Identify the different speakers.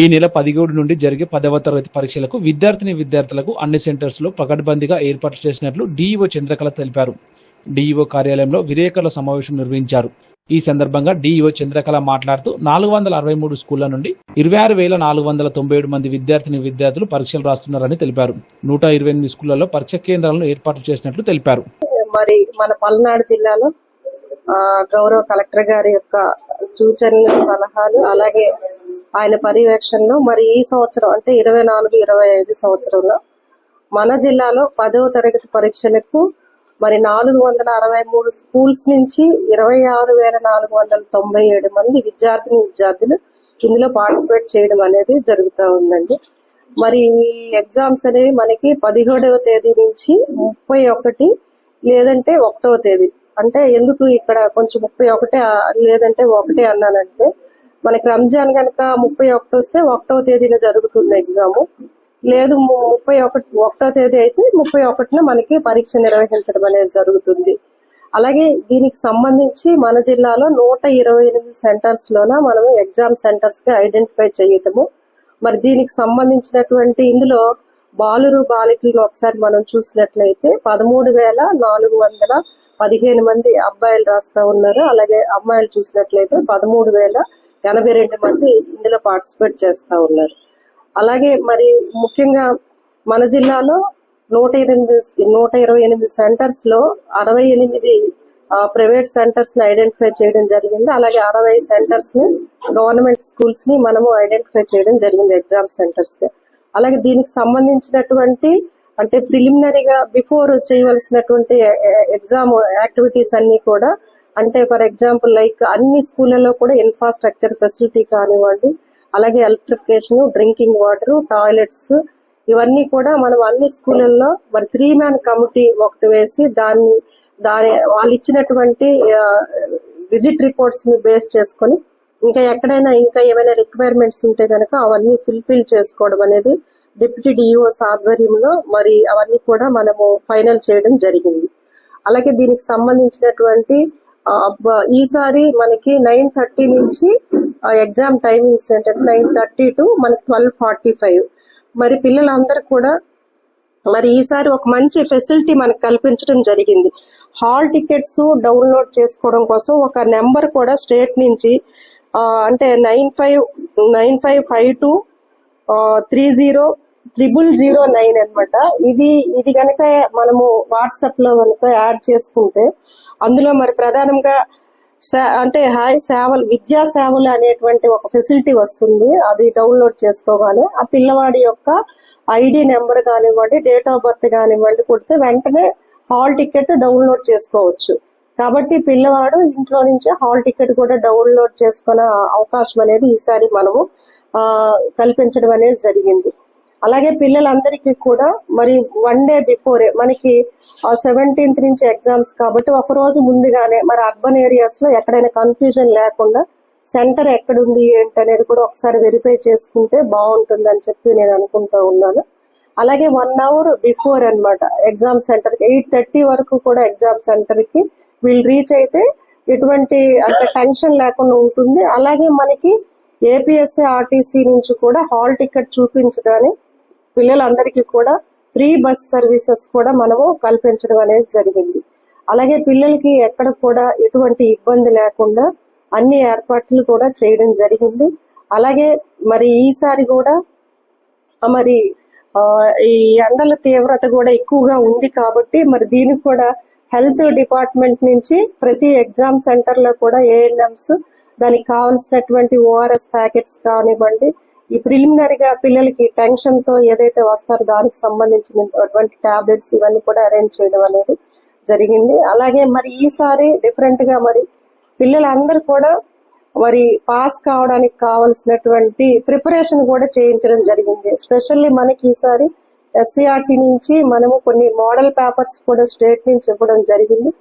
Speaker 1: ఈ నెల పదిహేడు నుండి జరిగే పదవ తరగతి పరీక్షలకు విద్యార్థిని విద్యార్థులకు అన్ని సెంటర్స్లో పకడ్బందీగా ఏర్పాటు చేసినట్లు డీఈఓ చంద్రకళ తెలిపారు. డీఈఓ కార్యాలయంలో విలేకరుల సమావేశం నిర్వహించారు. ఈ సందర్భంగా డీఈఓ చంద్రకళ మాట్లాడుతూ నాలుగు వందల అరవై మూడు స్కూళ్ళ నుండి ఇరవై ఆరు వేల నాలుగు వందల తొంభై ఏడు మంది విద్యార్థిని విద్యార్థులు పరీక్షలు రాస్తున్నారని తెలిపారు. నూట ఇరవై ఎనిమిది స్కూళ్ళలో పరీక్ష కేంద్రాలను ఏర్పాటు చేసినట్లు తెలిపారు.
Speaker 2: మరి మన పల్నాడు జిల్లాలో గౌరవ కలెక్టర్ గారి యొక్క సూచనలు సలహాలు అలాగే ఆయన పర్యవేక్షణలో మరి ఈ సంవత్సరం అంటే ఇరవై నాలుగు ఇరవై ఐదు సంవత్సరంలో మన జిల్లాలో పదవ తరగతి పరీక్షలకు మరి నాలుగు వందల అరవై మూడు స్కూల్స్ నుంచి ఇరవై ఆరు వేల నాలుగు వందల తొంభై ఏడు మంది విద్యార్థిని విద్యార్థులు ఇందులో పార్టిసిపేట్ చేయడం అనేది జరుగుతూ ఉందండి. మరి ఈ ఎగ్జామ్స్ అనేవి మనకి పదిహేడవ తేదీ నుంచి ముప్పై ఒకటి లేదంటే ఒకటవ తేదీ. అంటే ఎందుకు ఇక్కడ కొంచెం ముప్పై ఒకటే లేదంటే ఒకటే అన్నానంటే మనకి రంజాన్ కనుక ముప్పై ఒకటి వస్తే ఒకటవ తేదీన జరుగుతుంది ఎగ్జామ్. లేదు ముప్పై ఒకటి ఒకటో తేదీ అయితే ముప్పై ఒకటిన మనకి పరీక్ష నిర్వహించడం అనేది జరుగుతుంది. అలాగే దీనికి సంబంధించి మన జిల్లాలో నూట ఇరవై ఎనిమిది సెంటర్స్ లోన మనం ఎగ్జామ్ సెంటర్స్గా ఐడెంటిఫై చేయటము. మరి దీనికి సంబంధించినటువంటి ఇందులో బాలురు బాలికలను ఒకసారి మనం చూసినట్లయితే పదమూడు వేల నాలుగు వందల పదిహేను మంది అబ్బాయిలు రాస్తా ఉన్నారు. అలాగే అమ్మాయిలు చూసినట్లయితే పదమూడు వేల ఎనభై రెండు మంది ఇందులో పార్టిసిపేట్ చేస్తూ ఉన్నారు. అలాగే మరి ముఖ్యంగా మన జిల్లాలో నూట ఎనిమిది నూట ఇరవై ఎనిమిది సెంటర్స్లో అరవై ఎనిమిది ప్రైవేట్ సెంటర్స్ని ఐడెంటిఫై చేయడం జరిగింది. అలాగే అరవై సెంటర్స్ని గవర్నమెంట్ స్కూల్స్ని మనము ఐడెంటిఫై చేయడం జరిగింది ఎగ్జామ్ సెంటర్స్ అలాగే దీనికి సంబంధించినటువంటి అంటే ప్రిలిమినరీగా బిఫోర్ చేయవలసినటువంటి ఎగ్జామ్ యాక్టివిటీస్ అన్ని కూడా అంటే ఫర్ ఎగ్జాంపుల్ లైక్ అన్ని స్కూళ్ళలో కూడా ఇన్ఫ్రాస్ట్రక్చర్ ఫెసిలిటీ కానివ్వండి అలాగే ఎలక్ట్రిఫికేషన్ డ్రింకింగ్ వాటర్ టాయిలెట్స్ ఇవన్నీ కూడా మనం అన్ని స్కూళ్ళల్లో మరి త్రీ మ్యాన్ కమిటీ ఒకటి వేసి దాన్ని దాని వాళ్ళు ఇచ్చినటువంటి విజిట్ రిపోర్ట్స్ని బేస్ చేసుకొని ఇంకా ఎక్కడైనా ఇంకా ఏమైనా రిక్వైర్మెంట్స్ ఉంటే కనుక అవన్నీ ఫుల్ఫిల్ చేసుకోవడం అనేది డిప్యూటీ డిఈఓస్ ఆధ్వర్యంలో మరి అవన్నీ కూడా మనము ఫైనల్ చేయడం జరిగింది. అలాగే దీనికి సంబంధించినటువంటి ఈసారి మనకి నైన్ థర్టీ నుంచి ఎగ్జామ్ టైమింగ్స్ ఏంటంటే నైన్ థర్టీ టు మనకి ట్వెల్వ్ ఫార్టీ ఫైవ్. మరి పిల్లలందరూ కూడా మరి ఈసారి ఒక మంచి ఫెసిలిటీ మనకు కల్పించడం జరిగింది. హాల్ టికెట్స్ డౌన్లోడ్ చేసుకోవడం కోసం ఒక నెంబర్ కూడా స్టేట్ నుంచి అంటే nine five nine five five two three zero triple zero nine అనమాట ఇది ఇది కనుక మనము వాట్సాప్లో కనుక యాడ్ చేసుకుంటే అందులో మరి ప్రధానంగా అంటే హాయ్ సేవలు విద్యా సేవలు అనేటువంటి ఒక ఫెసిలిటీ వస్తుంది. అది డౌన్లోడ్ చేసుకోగానే ఆ పిల్లవాడి యొక్క ఐడి నెంబర్ కానివ్వండి డేట్ ఆఫ్ బర్త్ కానివ్వండి కొడితే వెంటనే హాల్ టికెట్ డౌన్లోడ్ చేసుకోవచ్చు. కాబట్టి పిల్లవాడు ఇంట్లో నుంచి హాల్ టికెట్ కూడా డౌన్లోడ్ చేసుకునే అవకాశం అనేది ఈసారి మనము కల్పించడం అనేది జరిగింది. అలాగే పిల్లలందరికీ కూడా మరి వన్ డే బిఫోరే మనకి సెవెంటీన్త్ నుంచి ఎగ్జామ్స్ కాబట్టి ఒక రోజు ముందుగానే మరి అర్బన్ ఏరియాస్లో ఎక్కడైనా కన్ఫ్యూజన్ లేకుండా సెంటర్ ఎక్కడుంది ఏంటి అనేది కూడా ఒకసారి వెరిఫై చేసుకుంటే బాగుంటుంది అని చెప్పి నేను అనుకుంటా ఉన్నాను. అలాగే వన్ అవర్ బిఫోర్ అన్నమాట ఎగ్జామ్ సెంటర్కి ఎయిట్ థర్టీ వరకు కూడా ఎగ్జామ్ సెంటర్కి వీళ్ళు రీచ్ అయితే ఎటువంటి అంటే టెన్షన్ లేకుండా ఉంటుంది. అలాగే మనకి ఏపీఎస్సీ ఆర్టీసీ నుంచి కూడా హాల్ టికెట్ చూపించగానే పిల్లలందరికీ కూడా ఫ్రీ బస్ సర్వీసెస్ కూడా మనము కల్పించడం అనేది జరిగింది. అలాగే పిల్లలకి ఎక్కడ కూడా ఎటువంటి ఇబ్బంది లేకుండా అన్ని ఏర్పాట్లు కూడా చేయడం జరిగింది. అలాగే మరి ఈసారి కూడా మరి ఈ ఎండల తీవ్రత కూడా ఎక్కువగా ఉంది కాబట్టి మరి దీనికి కూడా హెల్త్ డిపార్ట్మెంట్ నుంచి ప్రతి ఎగ్జామ్ సెంటర్లో కూడా ఏఎన్ఎంస్ దానికి కావాల్సినటువంటి ఓఆర్ఎస్ ప్యాకెట్స్ కానివ్వండి ఈ ప్రిలిమినరీగా పిల్లలకి టెన్షన్తో ఏదైతే వస్తారో దానికి సంబంధించినటువంటి టాబ్లెట్స్ ఇవన్నీ కూడా అరేంజ్ చేయడం అనేది జరిగింది. అలాగే మరి ఈసారి డిఫరెంట్గా మరి పిల్లలందరూ కూడా మరి పాస్ కావడానికి కావలసినటువంటి ప్రిపరేషన్ కూడా చేయించడం జరిగింది. ఎస్పెషల్లీ మనకి ఈసారి ఎస్సీఆర్టీ నుంచి మనము కొన్ని మోడల్ పేపర్స్ కూడా స్టేట్ నుంచి ఇవ్వడం జరిగింది.